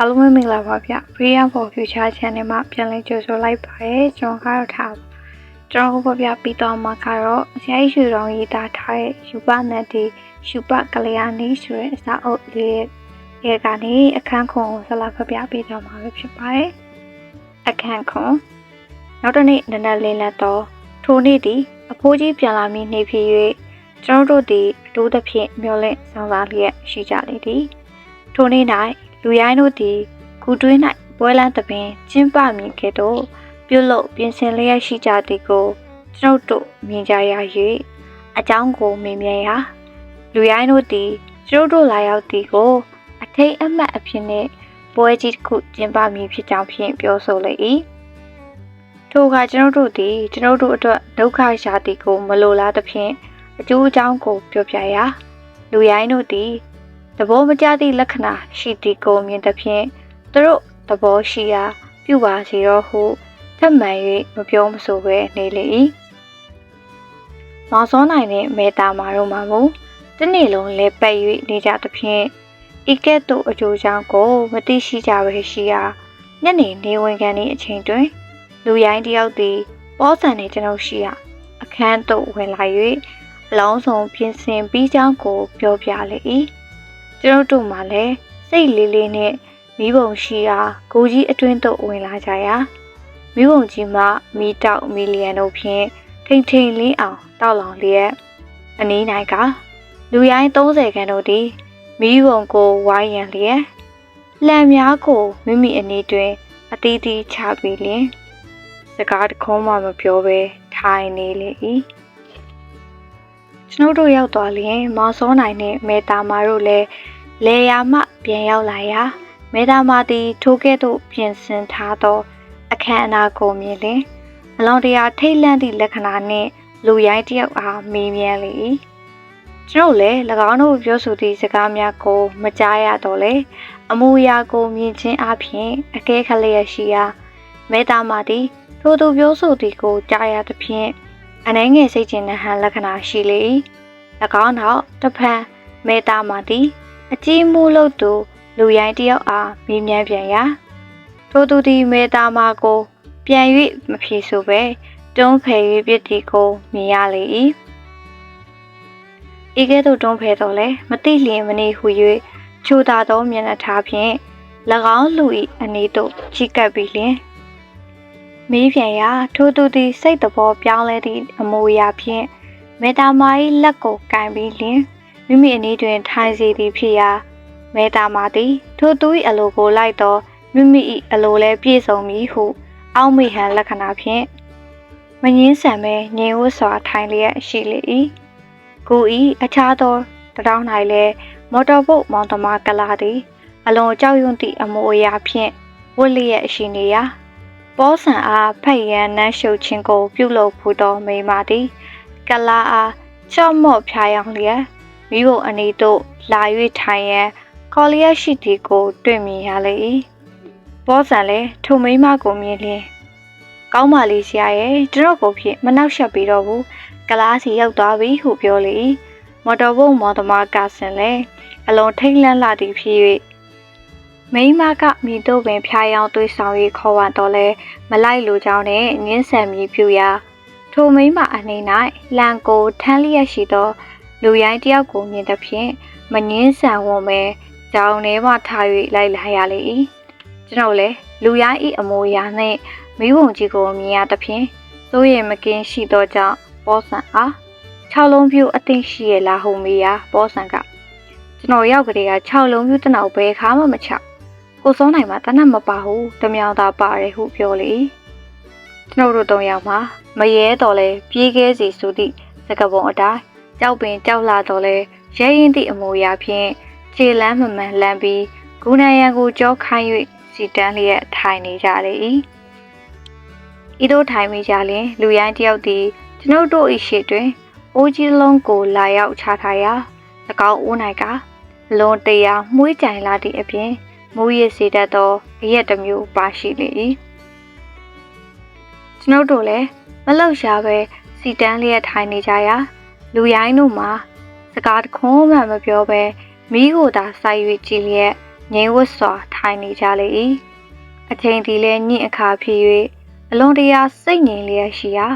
အားလုံးပဲမင်္ဂလာပါဗျ Freedom for Future Channel မှာပြန်လည်ကြိုဆိုလိုက်ပါတယ်ကျွန်တော်ကတော့ထားကျွန်တော်တို့ပြပြီးတော့မှာကတော့ဆရာကြီးရွှေတော်ရေးသားထားတဲ့ယူပနတ်တီယူပကလျာဏီဆိုတဲ့အစာအုပ်လေးရဲ့ကနေအခန်းခွန်ကိုဆက်လက်ဖပြပေးတော့မှာပဲဖြစ်ပါတယ်အခန်းခွန်နောက်တစ်နေ့နနက်လင်းလက်တော့ထိုနေ့သည်အဖိုးကြီးပြန်လာမည်နေဖြစ်၍ကျွန်တော်တို့သည်အတိုးသဖြင့်မျောလင့်ဆောင်စားလျက်ရှိကြလေသည်ထိုနေ့၌ လူရိုင်းတို့သည်ကူတွင်း၌ပွဲလန်းသပင်ကျင်းပမည်ကဲ့သို့ပြုလုပ်ပြင်ဆင်လျက်ရှိကြသည်ကိုကျွန်ုပ်တို့မြင်ကြရ၍အကြောင်းကိုမေးမြန်းရာလူရိုင်းတို့သည်ကျွန်ုပ်တို့လာရောက်သည်ကို အထိတ်အမှတ်အဖြစ်နှင့်ပွဲကြီးတစ်ခုကျင်းပမည်ဖြစ်ကြောင်းဖြင့်ပြောဆိုလေ၏ထိုအခါကျွန်ုပ်တို့သည်ကျွန်ုပ်တို့အတွက်ဒုက္ခရှာသည်ကို မလိုလားသဖြင့်အကျိုးအကြောင်းကိုပြောပြရာလူရိုင်းတို့သည် သဘောမကျသည့်လက္ခဏာရှိသည်ကိုမြင်သဖြင့်သူတို့သဘောရှိရာ ပြုပါစီတော့ဟုထပ်မံ၍မပြောမဆိုဘဲနေလေ၏မောင်စောနိုင်တဲ့မေတာမာတို့မှာမူတနေ့လုံးလဲပတ်၍နေကြသဖြင့်ဤကဲ့သို့အကျိုးကြောင့်ကိုမသိရှိကြပဲရှိရာညနေနေဝင်ကန်သည့်အချိန်တွင်လူရိုင်းတယောက်သည်ပောဆန်နေကျွန်ုပ်ရှိရာအခန်းသို့ဝင်လာ၍အလောင်းစုံပြင်ဆင်ပြီးကြောင်းကိုပြောပြလေ၏ ကျွန်ုပ်တို့မှလည်းစိတ်လေးလေးနဲ့မိဘုံရှိရာကိုကြီးအတွင်းသို့ဝင်လာကြရာမိဘုံကြီးမှမိတောက်မီလီယံတို့ဖြင့်ထိန်ထိန်လင်းအောင်တောက်လောင်လျက်အနည်းနိုင်ကလူရိုင်း30ခန်းတို့သည်မိဘုံကိုဝိုင်းရန်လျက်လံများကိုမိမိအနည်းတွင်အတီးတီးချပြီးလျင်စကားတခုံးမှမပြောဘဲထိုင်နေလေ၏ ကျွန်ုပ်တို့ရောက်သွားလျင်မောင်စောနိုင်နှင့်မေတာမာတို့လည်းလေယာမှပြန်ရောက်လာရာမေတာမာသည်ထိုကဲ့သို့ပြင်ဆင်ထားသော အခမ်းအနားကိုမြင်လျင်အလောင်းတရာထိတ်လန့်သည့်လက္ခဏာနှင့်လူရိုင်းတယောက်အားမေးမြန်းလေ၏ကျွန်ုပ်လည်း၎င်းတို့ပြောဆိုသည့်စကားများကိုမကြားရတော့လေအမူအရာကိုမြင်ခြင်းအပြင်အကဲခလျက်ရှိရာမေတာမာသည်ထိုသူပြောဆိုသည်ကိုကြားရသဖြင့် အနှဲငယ်စိတ်ကျဉ်တဲ့ဟန်လက္ခဏာရှိလေ၏၎င်းနောက်တစ်ဖန်မေတာမာသည်အကြီးမှုလို့သူလူရိုင်းတယောက်အားမေးမြန်းပြန်ရာထိုသူသည်မေတာမာကို ပြန်၍မဖြေဆိုပဲတွန်းဖယ်၍ပြစ်တီကိုမြင်ရလေ၏ဤကဲ့သို့တွန်းဖယ်တော့လဲမတိလျင်မနေဟု၍ချိုသာသောမျက်နှာထားဖြင့်၎င်းလူ၏အနေသို့ချီကပ်ပြီးလျင် မေးပြန်ရာထိုသူသည်စိတ်တဘောပြောင်းလဲသည့်အမူအရာဖြင့်မေတာမာ၏လက်ကိုကင်ပြီးလျင်မိမိအနည်းတွင်ထိုင်စီသည်ဖြစ်ရာမေတာမာသည်ထိုသူ၏အလိုကိုလိုက်တော့မိမိ၏အလိုလဲပြည့်စုံမည်ဟုအောက်မေ့ဟန်လက္ခဏာဖြင့်မငင်းဆန်ပဲငြိမ်ဝတ်စွာထိုင်လျက်ရှိလေ၏ကိုဤအခြားသောတရောင်း၌လဲမော်တော်ဘုတ်မောင်သမားကလာသည် အလွန်ကြောက်ရွံ့သည့်အမူအရာဖြင့်ဝတ်လျက်ရှိနေရာ ပောဆန်အားဖက်ရန်နန်းရှုပ်ခြင်းကို ပြုလုပ်ဖို့သောမိမသည်ကလာအားချော့မော့ဖျားယောင်လျက်မိဖို့အနေတို့လာ၍ထိုင်ရန်ခေါ်လျက်ရှိသည်ကို တွေ့မြင်ရလေ၏ဘောဆန်လည်းထိုမိမကိုမြင်လျင်ကောင်းပါလေဆရာရဲ့ကျွန်တော်ကိုဖြင့်မနှောက်ယှက်ပြီးတော့ဘူးကလားစီရောက်သွားပြီဟုပြောလေ၏မော်တော်ဘုတ်မော်သမားကဆင်လည်းအလွန်ထိတ်လန့်လာသည်ဖြစ်၍ မိမကမိတို့ပင်ဖျားယောင်းသွေးဆောင်၍ခေါ်ဝါတော့လဲမလိုက်လိုကြောင်းနဲ့ငင်းဆန်ပြီးပြူရာထိုမိမအနေ၌လန်ကိုထမ်းလျက်ရှိသောလူရိုင်းတယောက်ကိုမြင်သဖြင့်မငင်းဆန်ဝွန်ပဲကြောင်ထဲမှထား၍လိုက်လာရလေ၏ကျွန်တော်လည်းလူရိုင်း၏အမူအရာနှင့်မိဘုံကြီးကိုမြင်ရသဖြင့်စိုးရိမ်မကင်းရှိသောကြောင့်ပောဆန်အား6လုံးပြူအသိရှိရလားဟုမေးရာပောဆန်ကကျွန်တော်ရောက်ကလေးက6လုံးပြူတနောက်ဘဲခါမှမချကို စောနိုင်မှာတနတ်မပါဘူးတမြောင်သာပါတယ်ဟုပြောလေကျွန်တော်တို့၃ယောက်မှာမရဲတော်လဲပြေးခဲစီဆိုသည့်စကပုံအတိုင်းကြောက်ပင်ကြောက်လာတော်လဲရဲရင်သည့်အမူအရာဖြင့်ခြေလမ်းမမှန်လမ်းပြီးဂူနံရံကိုကြောခိုင်း၍စီတန်းလျက်ထိုင်နေကြလေ၏ဤသို့ထိုင်မိကြလျင်လူရိုင်းတယောက်သည်ကျွန်ုပ်တို့၏ရှေ့တွင်အိုးကြီးလုံးကိုလာရောက်ချထားရာ၎င်းအိုး၌ကလွန်တရာမှုှေးကြိုင်လာသည့်အပြင် မူရည်စေတတ်သောအရက်တစ်မျိုးပါရှိလေ၏ကျွန်ုပ်တို့လည်းမလောက်ရှာပဲစီတန်းလျက်ထိုင်နေကြရာလူရိုင်းတို့မှာစကားတခွန်းမှမပြောပဲမိကိုသာစိုက်၍ကြည်လျက်ငြိမ်ဝတ်စွာထိုင်နေကြလေ၏အချိန်ဒီလဲညင့်အခါဖြစ်၍အလွန်တရာစိတ်ငြိမ်လျက်ရှိရာ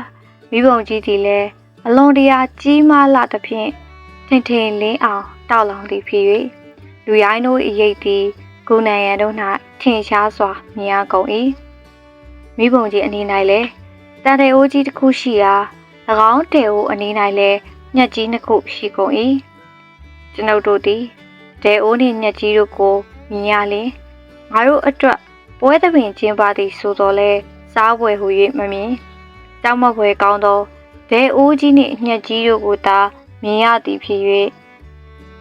မိဘုံကြီးဒီလဲအလွန်တရာကြီးမားလာသဖြင့်ထင်ထင်လင်းအောင်တောက်လောင်သည်ဖြစ်၍လူရိုင်းတို့၏ရိတ်သည် ကိုယ်နံရန်တို့၌ထင်ရှားစွာမြင်ရကုန်၏မိဘုံကြီးအနေ၌လည်းတန်တဲ့အိုးကြီးတစ်ခုရှိရာ၎င်းတဲ့အိုးအနေ၌လည်းညက်ကြီးနှစ်ခုရှိကုန်၏ကျွန်ုပ်တို့သည်တဲ့အိုးနှင့်ညက်ကြီးတို့ကိုမြင်ရလျင်ငါတို့အတွက်ပွဲသဘင်ကျင်းပသည်ဆိုတော်လဲစားပွဲဟူ၍မမြင်တောက်မပွဲကောင်းသောဒဲအိုးကြီးနှင့်ညက်ကြီးတို့ကိုသာမြင်ရသည်ဖြစ်၍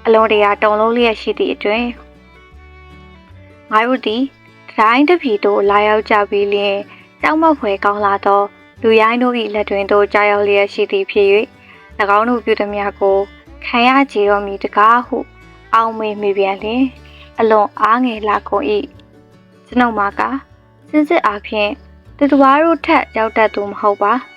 အလုံးတရာတုံလုံးလျက်ရှိသည့်အတွင် ငါတို့သည်တိုင်းတစ်ပြည်သို့လာရောက်ကြပြီးလျင်တောက်မပွဲကောင်းလာသောလူရိုင်းတို့၏လက်တွင်သို့ကြာရောက်လျက်ရှိသည်ဖြစ်၍၎င်းတို့ပြုသည်များကိုခံရကြတော်မူတကားဟု အောင်းမေးမိပြန်လျင်အလွန်အားငယ်လာကုန်၏ကျွန်ုပ်မှာကစစ်စစ်အားဖြင့်တတဝါတို့ထက်ရောက်တတ်သူမဟုတ်ပါ။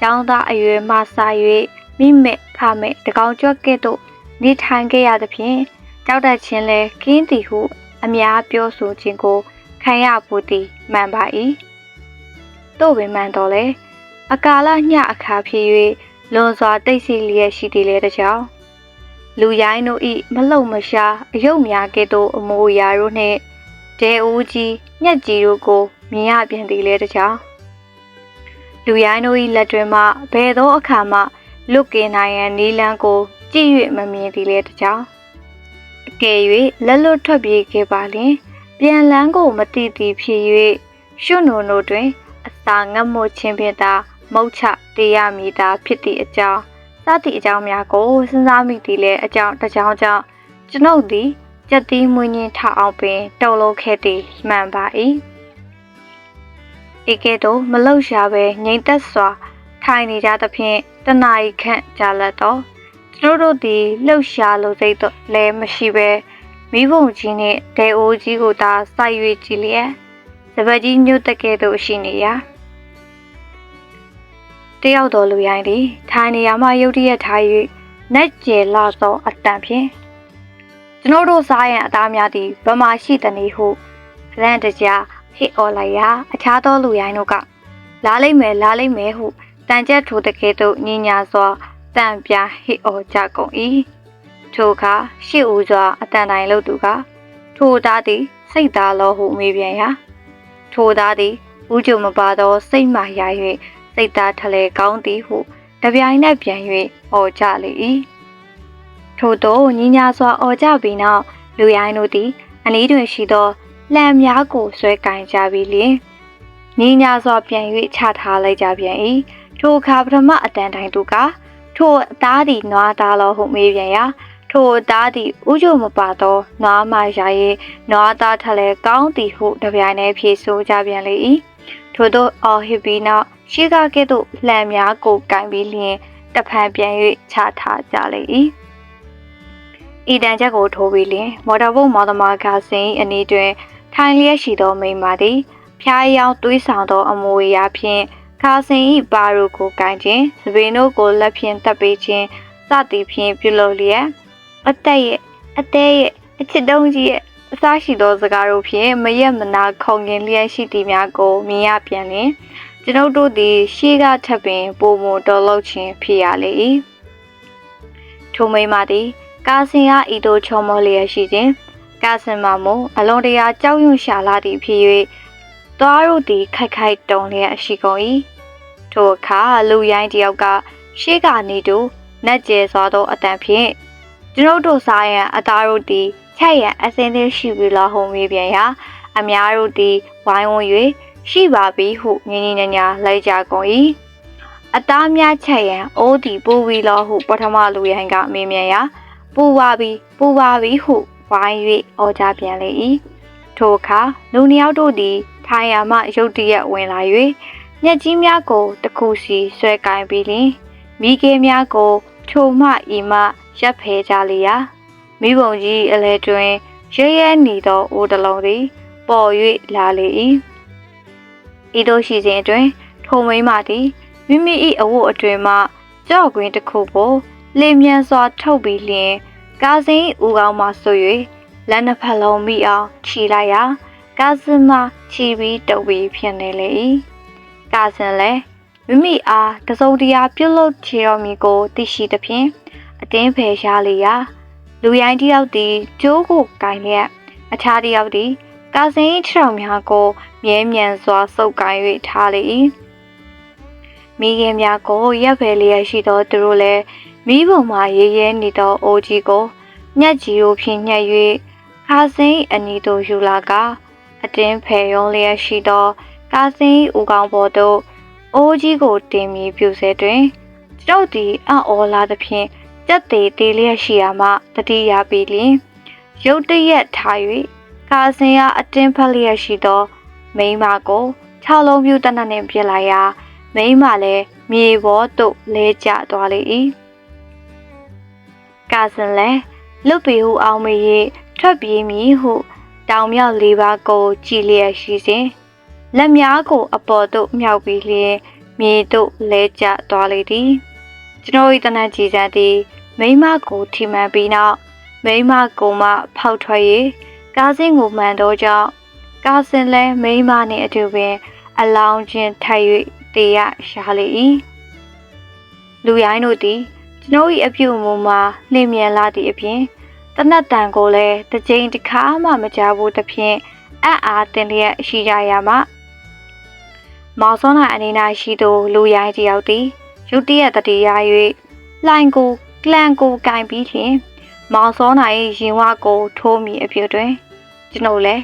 ကျောင်းသားအရွယ်မှစာ၍မိမဲ့ဖမဲ့တကောင်ကြွက်ကဲ့သို့နေထိုင်ခဲ့ရသဖြင့်ကြောက်တတ်ခြင်းလဲကင်းသည်ဟု အများပြောဆိုခြင်းကိုခံရဖို့သည်မှန်ပါ၏။တို့ပင်မှန်တော်လဲအကာလညအခါဖြစ်၍လွန်စွာတိတ်ဆိတ်လျက်ရှိသည်လေတကြောင်လူရိုင်းတို့ဤမလုံမရှားအယုတ်များကဲ့သို့အမိုးအရာတို့နှင့်ဒဲဦးကြီးညက်ကြီးတို့ကိုမြင်ရပြန်သည်လေတကြောင်လူရိုင်းတို့၏လက်တွင်မှဘယ်သောအခါမှလွတ်ကင်နိုင်ရန်နီလန်းကိုကြည့်၍မမြင်သည်လေတကြောင် အကယ်၍လက်လွတ်ထွက်ပြေးခဲ့ပါလျင်ပြန်လန်းကိုမတိတိဖြစ်၍ရှွနုံတို့တွင် အစာငတ်မို့ခြင်းဖြင့်သာမုတ်ချတေးရမည်သာဖြစ်သည့်အကြောင်းစသည့်အကြောင်းများကိုစဉ်းစားမိသည်လည်းအကြောင်းတစ်ကြောင်းကြောင့်ကျွန်ုပ်သည်ကြက်သီးမွေးညင်းထအောင်ပင်တုံလုံးခဲ့သည်မှန်ပါ၏ဧကဲ့သို့မလောက်ရှာပဲငြိမ်သက်စွာထိုင်နေကြသဖြင့်တနာရီခန့်ကြာလတ်တော့သူ တို့တို့သည်လှုပ်ရှားလို့စိတ်တော့လည်းမရှိပဲမိဘုံကြီးနှင့်ဒေအိုးကြီးကိုသာစိုက်၍ကြည့်လျက်စပကြီးညှို့တကဲ့သို့ရှိနေရာတယောက်တော်လူရိုင်းသည်ထိုင်နေရာမှရုတ်တရက်ထား၍နက်ကျဲလာသောအတန်ဖြင့်ကျွန်တော်တို့စားရန်အသားများသည်ဗမာရှိသည်နည်းဟုရန်တကြားဟစ်အော်လိုက်ရာအခြားသောလူရိုင်းတို့ကလာလိမ့်မယ်လာလိမ့်မယ်ဟုတန်ကြက်ထိုတကယ်သို့ညင်ညာစွာ တန်ပြဟစ်အော်ကြကုန်၏ထိုအခါရှေ့ဦးစွာအတန်တိုင်လို့သူကထိုသားသည် စိတ်သားလောဟုမေးပြန်ရာထိုသားသည်ဦးကျုံမပါသော စိတ်မှရ၍စိတ်သားထလဲကောင်းသည်ဟုတပြိုင်နက်ပြန်၍အော်ကြလေ၏ထို့သောညီညာစွာအော်ကြပြီးနောက်လူရိုင်းတို့သည် အနည်းတွင်ရှိသောလံများကိုဆွဲကင်ကြပြီးလျင်ညီညာစွာပြန်၍ချထားလိုက်ကြပြန်၏ထိုအခါပထမအတန်တိုင်းတို့က ထိုအသားသည်နွားသားလောဟုမေးပြန်ရာထိုအသားသည်ဥကြုံမပါသောနွားမရာရဲ့နွားသားထလဲကောင်းသည်ဟုတပြိုင်တည်းဖြေဆိုကြပြန်လေ၏ထို့သောအော်ဟစ်ပြီးနောက်ရှေးကကဲ့သို့လှံများကိုကင်ပြီးလျင်တဖန်ပြန်၍ချထားကြလေ၏ဤတန်ချက်ကိုထိုးပြီးလျင်မော်တော်ဘုတ်မော်သမားကစင်အနီးတွင်ထိုင်လျက်ရှိသောမိန်းမသည်ဖျားရောင်သွေးဆောင်သောအမွေအရာဖြင့် ခါစင်၏ပါရုကိုကင်ခြင်းစပင်တို့ကိုလက်ဖြင့်တပ်ပေးခြင်းစသည်ဖြင့်ပြုလုပ်လျက်အသက်ရဲ့အသေးရဲ့အချစ်တုံးကြီးရဲ့အစားရှိသောစကားတို့ဖြင့်မရက်မနာခုံငင်လျက်ရှိသည်များကိုမြင်ရပြန်လျင်ကျွန်ုပ်တို့သည်ရှေးကထပ်ပင်ပုံမတော်လောက်ခြင်းဖြစ်ရလေ၏ထိုမိမသည်ကာစင်အားဤသို့ချုံမောလျက်ရှိခြင်းကာစင်မမအလွန်တရာကြောက်ရွံ့ရှာလာသည်ဖြစ်၍ သွားတို့သည်ခိုက်ခိုက်တုံလျက်ရှိကုန်၏ထိုအခါလူရိုင်းတယောက်ကရှေးကနေတူနတ်ကျဲစွာသောအတန်ဖြင့်ကျွန်ုပ်တို့စားရန်အသားတို့သည်ချက်ရန်အစင်းသေးရှိပြီလားဟုံမေးပြန်ရာအများတို့သည်ဝိုင်းဝန်း၍ရှိပါပြီဟုငင်းငင်းညာညာလိုက်ကြကုန်၏အသားများချက်ရန်အိုးသည်ပူပြီလားဟုပထမလူရိုင်းကမေးမြန်းရာပူပါပြီပူပါပြီဟုဝိုင်း၍အော်ကြပြန်လေ၏ထိုအခါလူနှစ်ယောက်တို့သည် ထိုင်ရာမှရုတ်တရက်ဝင်လာ၍ညက်ကြီးများကိုတခုစီဆွဲကင်ပြီးလင်မိကေများကိုထိုမှဤမှရပ်ဖဲကြလေရာမိဘုံကြီးအလဲတွင်ရဲရဲနေသောအိုးတလုံးသည်ပေါ်၍လာလေ၏ဤသို့ရှိစဉ်အတွင်ထိုမိန်းမသည်မိမိ၏အဝတ်အတွင်မှကြော့ကွင်းတစ်ခုကိုလေမြန်စွာထုတ်ပြီးလျင်ကားစိမ်းဦးကောင်းမှဆို၍လက်နှစ်ဖက်လုံးမိအောင်ခြီလိုက်ရာကာစင်မ ခြီပြီးတုပ်ပြီးဖြစ်နေလေ၏ကာစင်လည်းမိမိအားတစုံတရာပြုတ်လုချေတော်မူကိုသိရှိသဖြင့်အတင်းဖယ်ရှားလေရာလူရိုင်းတယောက်သည်ကျိုးကိုကင်လျက်အခြားတယောက်သည်ကာစင်၏ခြေထောက်များကိုမြဲမြံစွာစုပ်ကိုင်၍ထားလေ၏မိခင်များကိုရက်ဖယ်လျက်ရှိသောသူတို့လည်းမိဘုံမှရဲရဲနေသောအိုကြီးကိုညက်ကြီးကိုဖြင့်ညှက်၍ခါစင်းအနီတို့ယူလာက အတင်းဖယ်ရုံလျက်ရှိသောကာစင်းဦးကောင်ပေါ်သို့အိုးကြီးကိုတင်ပြီးပြူစေတွင်ကျုပ်သည်အံ့ဩလာသဖြင့်ကြက်သေးသေးလျက်ရှိရာမှတတိယပြီးလျင်ရုတ်တရက်ထား၍ကာစင်အားအတင်းဖက်လျက်ရှိသော မိန်းမကို၆လုံးပြူတနတ်နှင့်ပြစ်လိုက်ရာမိန်းမလည်းမြေပေါ်သို့လဲကျသွားလေ၏ကာစင်လည်းလွတ်ပေဟုအောင်မေ၍ထွက်ပြေးမည်ဟု တောင်မြောက်လေးပါးကိုကြည်လျက်ရှိစဉ်လက်များကိုအပေါ်သို့မြောက်ပြီးလျင်မြေသို့လဲကျသွားလေသည်ကျွန်တော်၏တနတ်ကြီးစံသည်မိမကိုထိမှန်ပြီးနောက်မိမကိုမှဖောက်ထွက်၍ကားစင်းကိုမှန်တော့ကြောင့်ကားစင်းလဲမိမနှင့်အတူပင် အလောင်းချင်းထိုက်၍တေရရှာလေ၏လူရိုင်းတို့သည်ကျွန်ုပ်၏အပြုအမူမှာလင်းမြန်လာသည့်အပြင် တနတ်တန်ကိုလည်းတစ်ကြိမ်တစ်ခါမှမကြားဘူးသဖြင့်အံ့အားသင်လျက်ရှိကြရမှာမောင်စောနာအနေနာရှိသူလူရိုင်းတယောက်သည်ရုတ်တရက်တတိယ၍လှိုင်ကိုကလန်ကိုကင်ပြီးဖြင့်မောင်စောနာ၏ရင်ဝကိုထိုးမိအဖြစ်တွင်ကျွန်ုပ်လည်း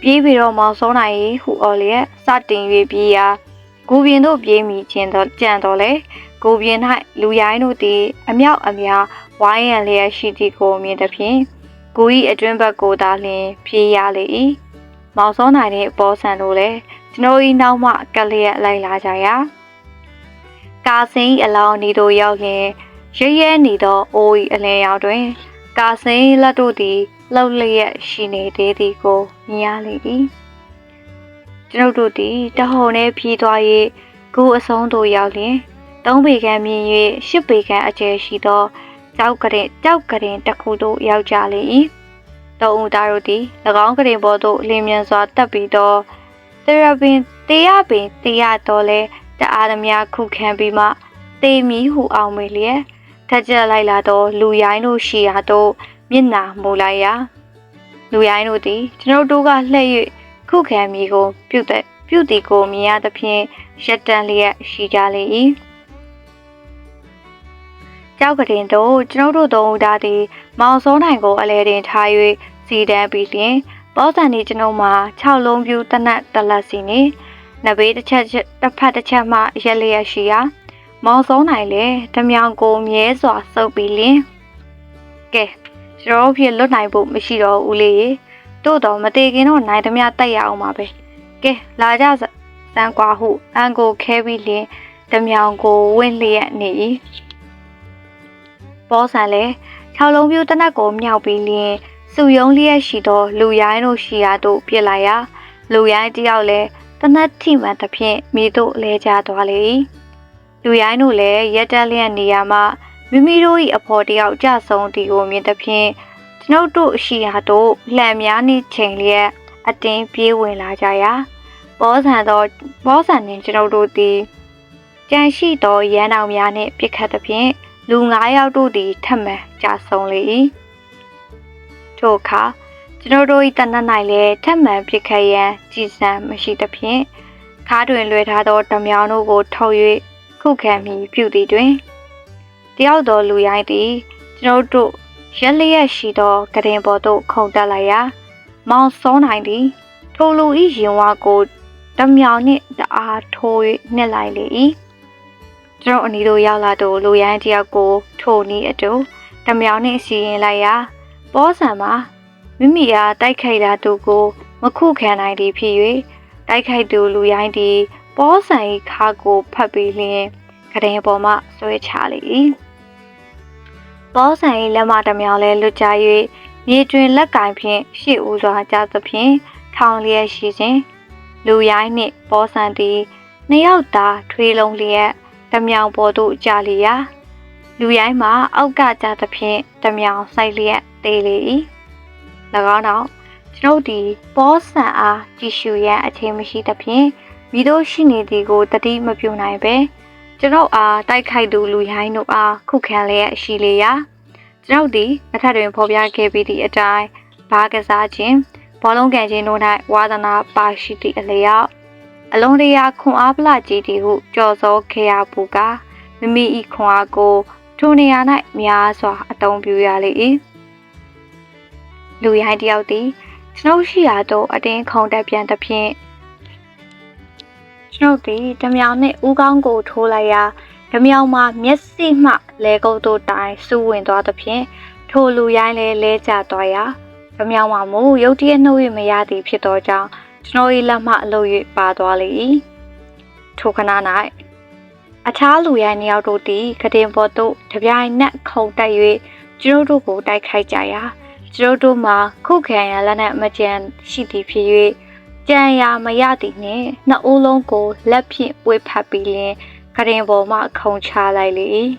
ပြေးပြီးတော့မောင်စောနာ၏ဟူအော်လျက်စတင်၍ပြေးရာကိုပြင်းတို့ပြေးမိခြင်းတော့ကြံတော့လေကိုပြင်း၌လူရိုင်းတို့သည်အမြောက်အများ ဝိုင်းရန်လျက်ရှိသည့်ကိုမြင်သဖြင့်ကို၏အတွင်းဘက်ကိုသာလျှင်ပြေးရလေ၏မောင်စောနိုင်တဲ့ပေါ်ဆန်တို့လည်းကျွန်တော်၏နောက်မှကလျက်လိုက်လာကြရာကာစင်းအလောင်းနေတို့ရောက်ရင်ရဲရဲနေသောအိုး၏အလယ်ရောက်တွင် ကာစင်းလက်တို့သည်လှုပ်လျက်ရှိနေသေးသည်ကိုမြင်ရလေ၏ကျွန်ုပ်တို့သည်တဟုန်နဲ့ဖြီးသွား၍ကိုအဆုံးသို့ရောက်လျင်သုံးပေခန့်မြင်၍ရှစ်ပေခန့်အကျယ်ရှိသော ကြောက်ကရင်ကြောက်ကရင်တစ်ခုသို့ရောက်ကြလေ၏တောဦးသားတို့သည်၎င်းကရင်ပေါ်သို့လင်းမြန်စွာတက်ပြီးတော့သေရပင်တေရပင်တေရတော်လဲတအားသမျှခုခံပြီးမှတေမီဟုအောင်မေလျက်ထက်ကြလိုက်လာသောလူရိုင်းတို့ရှိရာသို့မျက်နာမူလိုက်ရာလူရိုင်းတို့သည်ကျွန်ုပ်တို့ကလှည့်၍ခုခံမိကို ပြုတ်တဲ့ပြုတ်တီကိုမြင်ရသဖြင့်ရက်တန်လျက်ရှိကြလေ၏ ကြောက်ကတင်တို့ကျွန်ုပ်တို့သုံးဦးသားသည်မောင်စောနိုင်ကိုအလဲတင်ထား၍စီတန်းပြီးလျင်ဘောဆန်ဒီကျွန်ုပ်မှာ6လုံးပြူတနတ်တလက်စီနေနဘေးတစ်ချက်တစ်ဖက်တစ်ချက်မှရက်လျက်ရှိရာမောင်စောနိုင်လေဓမြောင်ကိုမြဲစွာစုပ်ပြီးလျင်ကဲကျွန်တော်ဖြစ်လွတ်နိုင်ဖို့မရှိတော့ဦးလေးရေတို့တော့မသေးခင်တော့နိုင်သမျှတက်ရအောင်ပါပဲကဲလာကြစမ်းကွာဟုအန်ကိုခဲပြီးလျင်ဓမြောင်ကိုဝင့်လျက်နေ၏ ဘောဆန်လည်း၆လုံးပြူတနက်ကိုမြောက်ပြီးလျင်စုယုံလျက်ရှိသော လူရိုင်းတို့ရှိရာသို့ပြစ်လိုက်ရာလူရိုင်းတယောက်လည်းတနက်ထိမှန်သဖြင့်မိတို့လဲကျသွားလေ၏လူရိုင်းတို့လည်းရက်တက်လျက်နေရာမှမိမိတို့၏အဖော်တယောက်ကြဆုံးတီကိုမြင်သဖြင့်ကျွန်ုပ်တို့ရှိရာသို့လှံများနှင့်ချိန်လျက်အတင်းပြေးဝင်လာကြရာဘောဆန်သောဘောဆန်နှင့်ကျွန်ုပ်တို့သည်ကြံရှိသောရန်တော်များနှင့်ပြစ်ခတ်သဖြင့် လူ9ယောက်တို့သည်ထပ်မံကြာဆုံးလေ၏ထို့အခါကျွန်တော်တို့၏တနတ်၌လည်းထပ်မံပြစ်ခတ်ရန်ကြည်စံမရှိသဖြင့်ခါတွင်လွှဲထားသောဓမြောင်တို့ကိုထုတ်၍ခုခံမိပြုသည်တွင်တယောက်သောလူရိုင်းသည်ကျွန်တော်တို့ရက်လျက်ရှိသောကရင်ပေါ်သို့ခုန်တက်လိုက်ရာမောင်စောနိုင်သည်ထိုလူ၏ရင်ဝါကိုဓမြောင်နှင့်တအားထိုး၍နှက်လိုက်လေ၏ ကျွန်တော်အနီတို့ရောက်လာတော့လူရိုင်းတယောက်ကိုထိုနီးအတူဓမြောင်နှင့်စီရင်လိုက်ရာဘောဆံမှာမိမိအားတိုက်ခိုက်တာသူကို မခုခံနိုင်သည်ဖြစ်၍တိုက်ခိုက်သူလူရိုင်းသည်ဘောဆံ၏ခါကိုဖတ်ပြီးလျင်ကရင်ပေါ်မှဆွဲချလေ၏ဘောဆံ၏လက်မတမြောင်လဲလွတ်ကြ၍မြေတွင်လက်ကင်ဖြင့်ရှေ့ဦးစွာကြသဖြင့်ထောင်လျက်ရှိစဉ်လူရိုင်းနှင့်ဘောဆံသည်နှစ်ယောက်သာထွေးလုံးလျက် တမြောင်ပေါ်သို့ကြာလျာလူရိုင်းမှာအောက်ကကြသဖြင့်တမြောင်ဆိုင်လျက်သေးလေ၏၎င်းနောက်ကျွန်ုပ်သည်ဘောဆန်အားကြည့်ရှုရန်အချိန်မရှိသဖြင့်မိတို့ရှိနေသည်ကိုတတိမပြုနိုင်ပဲကျွန်ုပ်အားတိုက်ခိုက်သူလူရိုင်းတို့အားခုခံလျက်ရှိလေရာကျွန်ုပ်သည်အထက်တွင်ဖော်ပြခဲ့ပြီးသည့်အတိုင်းဘားကစားခြင်းဘောလုံးကန်ခြင်းတို့၌ဝါသနာပါရှိသည့်အလျောက် အလုံးတရာခွန်အားပလကြီးသည်ဟုကြော်စောခဲ့ရပူကာမိမိ၏ခွန်အားကိုထိုနေရာ၌များစွာအသုံးပြုရလေ၏လူရိုင်းတယောက်သည်ကျွန်ုပ်ရှိရာသို့အတင်းခုန်တက်ပြန်သဖြင့်ကျွန်ုပ်သည်ဓမြောင်နှင့်ဦးကောင်းကိုထိုးလိုက်ရာဓမြောင်မှာမျက်စိမှလဲကုပ်တို့တိုင်စူးဝင်သွားသဖြင့်ထိုလူရိုင်းလဲလဲကျသွားရာဓမြောင်မှာမူရုတ်တရက်နှုတ်ရမရသည်ဖြစ်သောကြောင့် ကျွန်တော်၏လက်မှအလုပ်၍ပါသွားလေ၏ထိုခဏ၌အခြားလူရိုင်းနှစ်ယောက်တို့သည်ကတင်ပေါ်သို့တပြိုင်နက်ခုန်တက်၍ကျွန်တို့ကိုတိုက်ခိုက်ကြရာကျွန်တို့မှာခုခံရလက်နက်မကြံရှိသည်ဖြစ်၍ကြံရမရသည်နှင့်နှစ်ဦးလုံးကိုလက်ဖြင့်ပွေဖက်ပြီးလင်ကရင်ပေါ်မှခုန်ချလိုက်လေ၏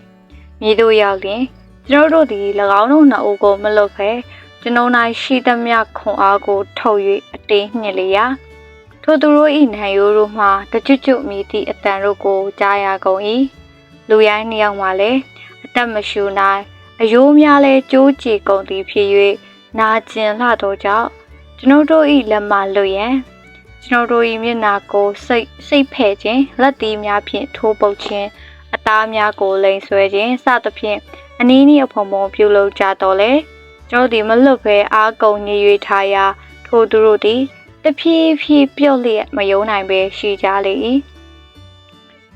မြေတို့ရောက်လျင်ကျွန်တို့သည်၎င်းတို့နှစ်ဦးကိုမလွတ်ဖဲ ကျွန်ုံ၌ရှိသမျှခွန်အားကိုထုတ်၍အတင်းညှစ်လျာထိုသူတို့၏နံရိုးတို့မှတကြွကြွမြည်သည့်အတန်တို့ကိုကြားရကုန်၏လူရိုင်းနှစ်ယောက်မှလည်းအသက်မရှူနိုင်အယိုးများလဲကြိုးကြည်ကုန်သည်ဖြစ်၍နာကျင်လှသောကြောင့်ကျွန်ုပ်တို့၏လက်မှလွတ်ရန်ကျွန်ုပ်တို့၏မျက်နာကိုစိတ်စိတ်ဖဲ့ခြင်းလက်သီးများဖြင့်ထိုးပုတ်ခြင်းအသားများကိုလိန်ဆွဲခြင်းစသဖြင့်အနည်းနည်းအဖုံဖုံပြုလုပ်ကြတော့လေ ကျွန်တို့သည်မလွတ်ဘဲအားကုန်ညွေထားရာထိုသူတို့သည်တဖြည်းဖြည်းပြုတ်လျက်မယုံနိုင်ပဲရှိကြလေ၏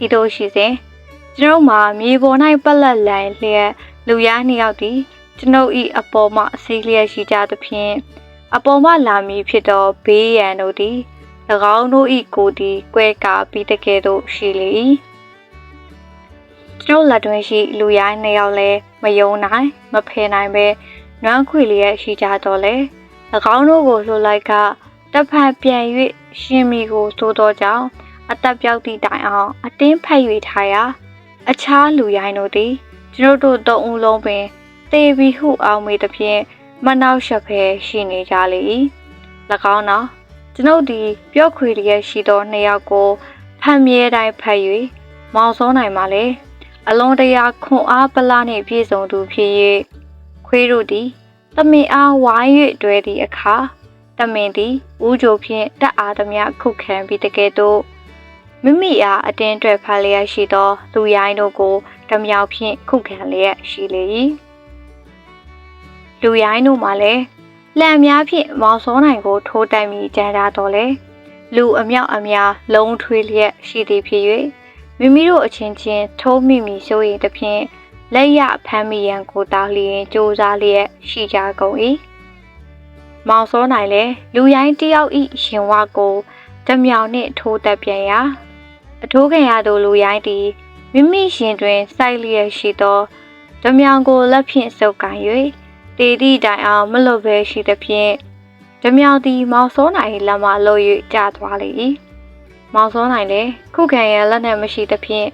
ဤသို့ရှိစဉ်ကျွန်ုပ်မှာမြေပေါ်၌ပက်လက်လန်လျက်လူရနှစ်ယောက်သည်ကျွန်ုပ်၏အပေါ်မှအစီလျက်ရှိကြသဖြင့်အပေါ်မှလာမည်ဖြစ်သောဘေးရန်တို့သည်၎င်းတို့၏ကိုယ်သည်ကွဲကားပြီးတကယ်သို့ရှိလေ၏ကျွန်ုပ်လက်တွင်ရှိလူရိုင်းနှစ်ယောက်လည်းမယုံနိုင်မဖယ်နိုင်ပဲ နွမ်းခွေလျက်ရှိကြတော့လေ၎င်းတို့ကိုလှုပ်လိုက်ကတဖန်ပြန်၍ရှင်မီကိုသိုးသောကြောင့်အသက်ပြောက်သည့်တိုင်အောင်အတင်းဖက်၍ထားရာအခြားလူရိုင်းတို့သည်ကျွန်တို့သုံးဦးလုံးပင်သေပြီဟုအောင်မေးသဖြင့်မနှောက်ရှက်ဖဲရှိနေကြလေ၏၎င်းနောက်ကျွန်ုပ်သည်ပြော့ခွေလျက်ရှိသောနှစ်ယောက်ကိုဖမ်းမြဲတိုင်းဖက်၍မောင်စောနိုင်မှလည်းအလွန်တရာခွန်အားပလာနှင့်ပြည့်စုံသူဖြစ်၍ ခွေးတို့သည်တမင်အားဝိုင်း၍တွဲသည့်အခါတမင်သည်ဦးကြိုဖြင့်တက်အားသမျှခုခံပြီးတကယ်တော့မိမိအားအတင်းအတွက်ဖန်လျက်ရှိသောသူရိုင်းတို့ကိုဓမြောက်ဖြင့်ခုခံလျက်ရှိလေ၏လူရိုင်းတို့မှလည်းလံများဖြင့်မောင်စောနိုင်ကိုထိုးတိုက်မိကြတာတော့လေလူအမြောက်အများလုံးထွေးလျက်ရှိသည်ဖြစ်၍မိမိတို့အချင်းချင်းထိုးမိမိဆိုရင်တဖြင့် လက်ရဖမ်းမိရန်ကိုတောင်းလျင်စူးစမ်းလျက်ရှိကြကုန်၏မောင်စောနိုင်လည်းလူရိုင်းတယောက်ဤရှင်ဝကိုတမြောင်နှင့်ထိုးတက်ပြန်ရာအထိုးခံရသောလူရိုင်းသည်မိမိရှင်တွင်စိုက်လျက်ရှိသောဓမြောင်ကိုလက်ဖြင့်စုပ်ကန်၍တေသည့်တိုင်အောင်မလွတ်ဘဲရှိသဖြင့်ဓမြောင်သည်မောင်စောနိုင်လက်မှလှုပ်၍ကျသွားလေ၏မောင်စောနိုင်လည်းခုခံရန်လက်နဲ့မရှိသဖြင့်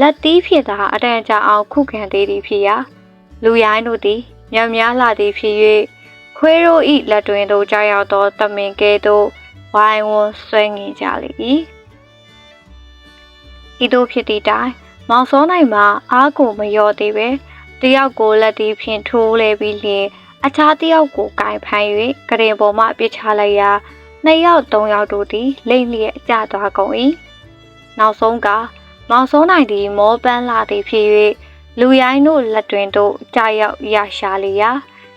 လက်သီးဖြစ်သာအတန်ကြာအောင်ခုခံသေးသည်ဖြစ်ရာလူရိုင်းတို့သည်ညံများလာသည်ဖြစ်၍ခွေးတို့၏လက်တွင်သို့ကြောက်ရောက်သောတမင်ကဲသို့ဝိုင်းဝန်းဆွဲငင်ကြလေ၏ဤသို့ဖြစ်သည့်တိုင်မောင်စောနိုင်မှာအားကိုမလျော့သေးပဲတယောက်ကိုလက်သည်ဖြင့်ထိုးလဲပြီးလျင်အခြားတယောက်ကိုကင်ဖမ်း၍ကရင်ပေါ်မှပြစ်ချလိုက်ရာနှစ်ယောက်သုံးယောက်တို့သည်လိမ့်လျက်ကျသွားကုန်၏နောက်ဆုံးက မောင်စောနိုင်သည်မောပန်းလာသည်ဖြစ်၍လူရိုင်းတို့လက်တွင်သို့ကြာရောက်ရရှာလျာ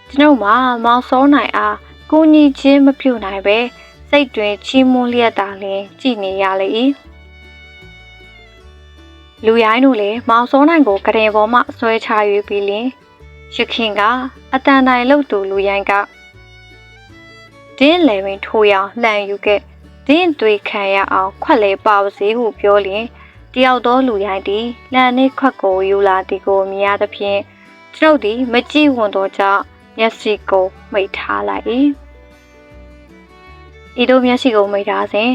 ကျွန်ုပ်မှာမောင်စောနိုင်အားကိုညီချင်းမပြုတ်နိုင်ပဲစိတ်တွင်ချီးမွမ်းလျက်သာလျှင်ကြည်နေရလေ၏လူရိုင်းတို့လည်းမောင်စောနိုင်ကိုကရင်ပေါ်မှဆွဲချ၍ပြီးလင်ရခင်ကအတန်တိုင်လုတ်သူလူရိုင်းကဒင်းလေဝင်ထိုးရအောင်လှန်ယူခဲ့ဒင်းတွေခံရအောင်ခွက်လေပါပါစေဟုပြောလျင် တယောက်သောလူရိုင်းသည်လန်နှင့်ခွက်ကိုယူလာသည်ကိုမြင်ရသဖြင့်ကျွန်ုပ်သည်မကြည့်ဝန်သောကြောင့်မျက်စိကိုမိတ်ထားလိုက်၏ဤသို့မျက်စိကိုမိတ်ထားစဉ်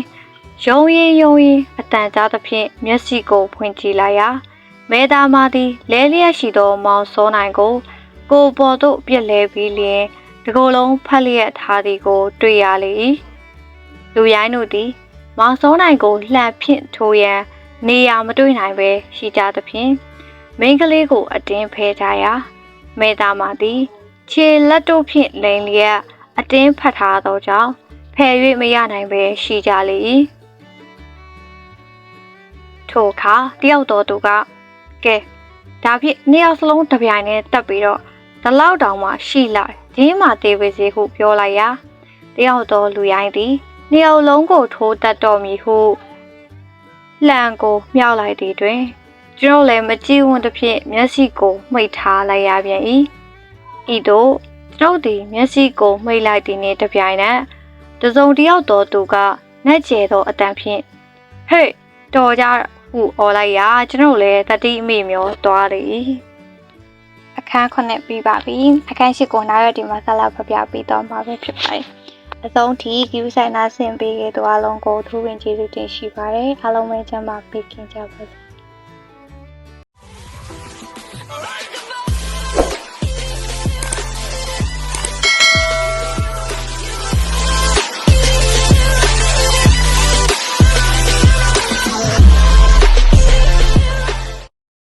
ယုံရင်ယုံရင်အတန်ကြားသဖြင့်မျက်စိကိုဖွင့်ကြည့်လိုက်ရာမဲသားမသည်လဲလျက်ရှိသောမောင်စောနိုင်ကို ကိုပေါ်သို့ပြက်လဲပြီးလျင်တကိုယ်လုံးဖက်လျက်ထားသည်ကို တွေ့ရလေ၏လူရိုင်းတို့သည်မောင်စောနိုင်ကိုလှန်ဖြင့်ထိုးရန် နေရာမတွေ့နိုင်ပဲရှိကြသဖြင့်မိန်းကလေးကိုအတင်းဖဲကြရာမေသားမသည်ခြေလက်တို့ဖြင့်လိန်လျက်အတင်းဖတ်ထားသောကြောင့်ဖယ်၍မရနိုင်ပဲရှိကြလေ၏ထိုအခါတယောက်တော်သူကကဲဒါဖြင့်နှစ်ယောက်စလုံးတစ်ပြိုင်တည်းတက်ပြီးတော့ဒီလောက်တောင်မှရှိလိုက်ဂျင်းမာသေးပါစေဟုပြောလိုက်ရာတယောက်တော်လူရိုင်းသည်နှစ်ယောက်လုံးကိုထိုးတက်တော်မူဟု လှန်ကိုမြောက်လိုက်သည်တွင်ကျွန်တော်လည်းမကြည့်ဝန်းတစ်ဖြင့်မျက်စိကိုမှိတ်ထားလိုက်ရပြန်၏ဤသို့ကျွန်ုပ်သည်မျက်စိကိုမှိတ်လိုက်သည်နှင့်တစ်ပြိုင်နက်တစုံတစ်ယောက်တော်သူကနှက်ကျဲသောအတန်ဖြင့်ဟေ့တော်ကြဟုអော်လိုက်ရာကျွန်ုပ်လည်းတတိအမိမျောသွားလေ၏အခန်းခုနှစ်ပြီးပါပြီအခန်းရှိကိုနားရဒီမှာဆက်လက်ဖပြပြီးတော့မှာပဲဖြစ်ပါတယ် အဆုံးထိ queue ဆိုင်နာဆင်ပေးခဲ့သူအလုံးကိုထူးဝင်ကျေးဇူးတင်ရှိပါတယ်အားလုံးပဲကျမ်းမာပေးခင်ကြပါစေ